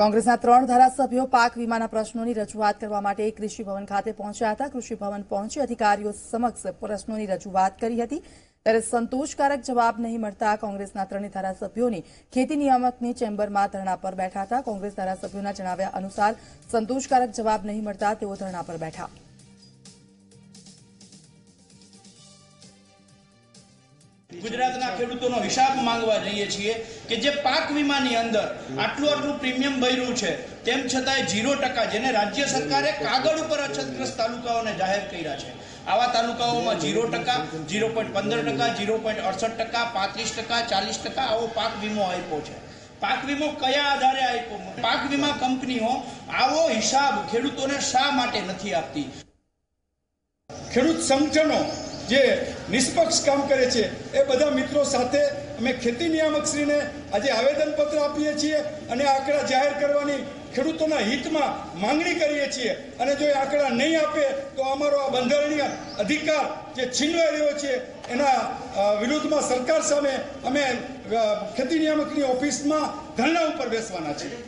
કોંગ્રેસના ત્રણ ધારાસભ્યો પાક વીમાના પ્રશ્નોની રજૂઆત કરવા માટે કૃષિ ભવન ખાતે પહોંચ્યા હતા. કૃષિ ભવન પહોંચી અધિકારીઓ સમક્ષ પ્રશ્નોની રજૂઆત કરી હતી. ત્યારે સંતોષકારક જવાબ નહીં મળતા કોંગ્રેસના ત્રણેય ધારાસભ્યોની ખેતી નિયામકની ચેમ્બરમાં ધરણા પર બેઠા હતા. કોંગ્રેસ ધારાસભ્યોના જણાવ્યા અનુસાર સંતોષકારક જવાબ નહીં મળતા તેઓ ધરણા પર બેઠા. ગુજરાતના ખેડૂતોનો હિસાબ માંગવા જઈએ છીએ કે જે પાક વીમાની અંદર આટલું આટલું પ્રીમિયમ ભર્યું છે, તેમ છતાંય ઝીરો ટકા જેને રાજ્ય સરકારે કાગળ ઉપર અછતગ્રસ્ત તાલુકાઓને જાહેર કર્યા છે. આવા તાલુકાઓમાં ઝીરો ટકા, ઝીરો પોઈન્ટ પંદર ટકા, ઝીરો પોઈન્ટ અડસઠ ટકા, પાંત્રીસ ટકા, ચાલીસ ટકા આવો પાક વીમો આપ્યો છે. પાક વીમો કયા આધારે આપ્યો? પાક વીમા કંપનીઓ આવો હિસાબ ખેડૂતોને શા માટે નથી આપતી? ખેડૂત સંગઠનો જે નિષ્પક્ષ કામ કરે છે, એ બધા મિત્રો સાથે અમે ખેતી નિયામકશ્રીને આજે આવેદનપત્ર આપીએ છીએ અને આંકડા જાહેર કરવાની ખેડૂતોના હિતમાં માંગણી કરીએ છીએ. અને જો એ આંકડા નહીં આપે, તો અમારો આ બંધારણીય અધિકાર જે છીનવાઈ રહ્યો છે, એના વિરુદ્ધમાં સરકાર સામે અમે ખેતી નિયામકની ઓફિસમાં ધરણા ઉપર બેસવાના છીએ.